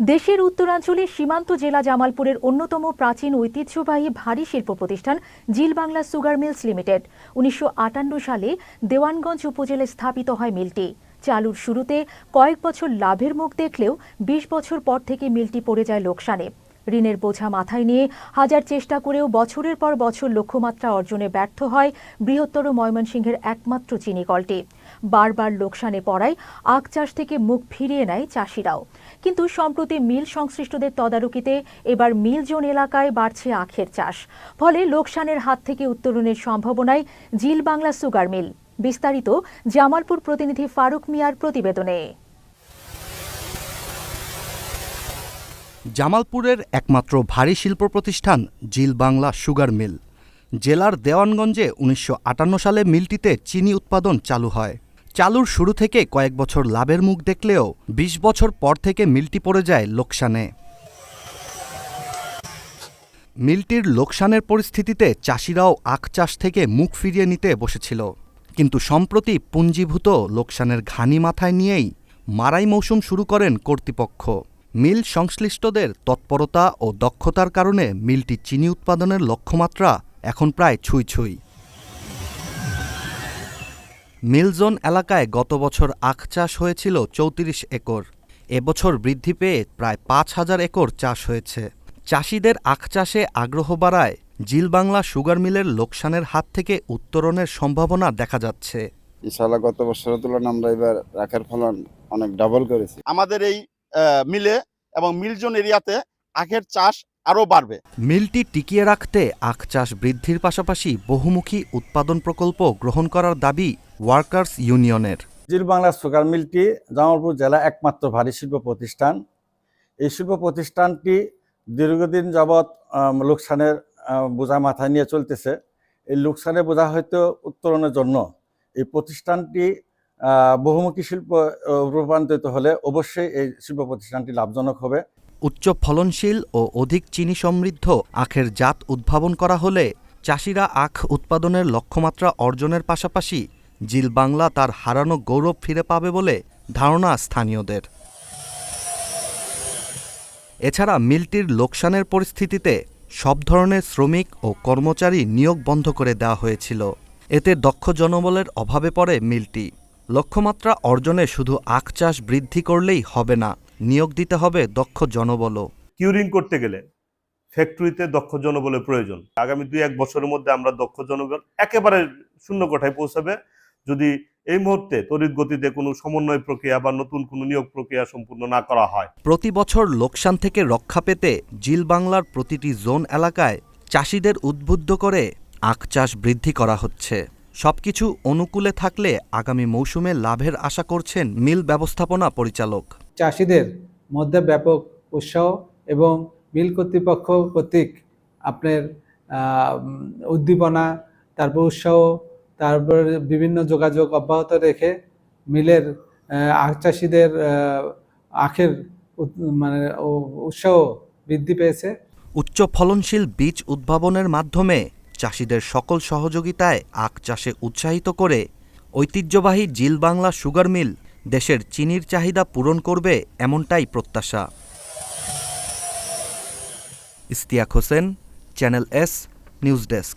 দেশের উত্তরাঞ্চলে সীমান্ত জেলা জামালপুরের অন্যতম প্রাচীন ঐতিহ্যবাহী ভারী শিল্প প্রতিষ্ঠান Zeal Bangla sugar mills limited. উনিশশো আটান্ন সালে দেওয়ানগঞ্জ উপজেলায় স্থাপিত হয় মিলটি। চালুর শুরুতে কয়েক বছর লাভের মুখ দেখলেও ২০ বছর পর থেকে মিলটি পড়ে যায় লোকসানে। ঋণের বোঝা মাথায় নিয়ে হাজার চেষ্টা করেও বছরের পর বছর লক্ষ্যমাত্রা অর্জনে ব্যর্থ হয় বৃহত্তর ময়মনসিংহের একমাত্র চিনি কলটি। বারবার লোকসানে পড়ায় আখ চাষ থেকে মুখ ফিরিয়ে নেয় চাষিরাও। কিন্তু সম্প্রতি মিল সংশ্লিষ্টদের তদারকিতে এবার মিল জোন এলাকায় বাড়ছে আখের চাষ। ফলে লোকসানের হাত থেকে উত্তরণের সম্ভাবনায় জিল বাংলা সুগার মিল। বিস্তারিত জামালপুর প্রতিনিধি ফারুক মিয়ার প্রতিবেদনে। জামালপুরের একমাত্র ভারী শিল্প প্রতিষ্ঠান জিল বাংলা সুগার মিল। জেলার দেওয়ানগঞ্জে উনিশশো আটান্ন সালে মিলটিতে চিনি উৎপাদন চালু হয়। চালুর শুরু থেকে কয়েক বছর লাভের মুখ দেখলেও ২০ বছর পর থেকে মিলটি পড়ে যায় লোকসানে। মিলটির লোকসানের পরিস্থিতিতে চাষিরাও আখ চাষ থেকে মুখ ফিরিয়ে নিতে বসেছিল। কিন্তু সম্প্রতি পুঞ্জীভূত লোকসানের ঘানি মাথায় নিয়েই মারাই মৌসুম শুরু করেন কর্তৃপক্ষ। মিল সংশ্লিষ্টদের তৎপরতা ও দক্ষতার কারণে মিলটি চিনি উৎপাদনের লক্ষ্যমাত্রা এখন প্রায় ছুঁই ছুঁই। মিলজোন এলাকায় গত বছর আখ চাষ হয়েছিল চৌত্রিশ একর। এবছর বৃদ্ধি পেয়ে প্রায় পাঁচ হাজার একর চাষ হয়েছে। চাষিদের আখ চাষে আগ্রহ বাড়ায় জিল বাংলা সুগার মিলের লোকসানের হাত থেকে উত্তরণের সম্ভাবনা দেখা যাচ্ছে। গত বছরের তুলনায় আমরা এবার রাখার ফলন অনেক ডাবল করেছি। আমাদের এই মিলে এবং মিলজোন এরিয়াতে আখের চাষ আরও বাড়বে। মিলটি টিকিয়ে রাখতে আখ চাষ বৃদ্ধির পাশাপাশি বহুমুখী উৎপাদন প্রকল্প গ্রহণ করার দাবি ওয়ার্কার্স ইউনিয়নের। জিল বাংলা সুগার মিলটি জামালপুর জেলা একমাত্র ভারী শিল্প প্রতিষ্ঠান। এই শিল্প প্রতিষ্ঠানটি দীর্ঘদিন যাবৎ লোকসানের বোঝা মাথায় নিয়ে চলতেছে। এই লোকসানের বোঝা হয়তো উত্তরণের জন্য। এই প্রতিষ্ঠানটি বহুমুখী শিল্প রূপান্তরিত হলে অবশ্যই এই শিল্প প্রতিষ্ঠানটি লাভজনক হবে। উচ্চ ফলনশীল ও অধিক চিনি সমৃদ্ধ আখের জাত উদ্ভাবন করা হলে চাষিরা আখ উৎপাদনের লক্ষ্যমাত্রা অর্জনের পাশাপাশি জিল বাংলা তার হারানো গৌরব ফিরে পাবে বলে ধারণা স্থানীয়দের। এছাড়া মিলটির লোকসানের পরিস্থিতিতে সব ধরনের শ্রমিক ও কর্মচারী নিয়োগ বন্ধ করে দেওয়া হয়েছিল। এতে দক্ষ জনবলের অভাবে পড়ে মিলটি। লক্ষ্যমাত্রা অর্জনে শুধু আখ চাষ বৃদ্ধি করলেই হবে না নিয়োগ দিতে হবে দক্ষ জনবলও। কিউরিং করতে গেলে ফ্যাক্টরিতে দক্ষ জনবলের প্রয়োজন। আগামী দুই এক বছরের মধ্যে আমরা দক্ষ জনবল একেবারে শূন্য কোঠায় পৌঁছাবে। যদি এই মুহূর্তে তড়িৎ গতিতে কোনো সমন্বয় প্রক্রিয়া বা নতুন কোনো নিয়োগ প্রক্রিয়া সম্পূর্ণ না করা হয় প্রতি বছর লোকসান থেকে রক্ষা পেতে জিল বাংলার প্রতিটি জোন এলাকায় চাষিদের উদ্বুদ্ধ করে আখ চাষ বৃদ্ধি করা হচ্ছে। সবকিছু অনুকূলে থাকলে আগামী মৌসুমে লাভের আশা করছেন মিল ব্যবস্থাপনা পরিচালক। চাষিদের মধ্যে ব্যাপক উৎসাহ এবং মিল কর্তৃপক্ষ কর্তৃক আপনার উদ্দীপনা তারপর উৎসাহ তারপর বিভিন্ন যোগাযোগ অব্যাহত রেখে মিলের আখ চাষিদের আখের মানে উৎসাহ বৃদ্ধি পেয়েছে। উচ্চ ফলনশীল বীজ উদ্ভাবনের মাধ্যমে চাষিদের সকল সহযোগিতায় আখ চাষে উৎসাহিত করে ঐতিহ্যবাহী জিল বাংলা সুগার মিল দেশের চিনির চাহিদা পূরণ করবে এমনটাই প্রত্যাশা। Istiaq Hossain, channel S, news desk.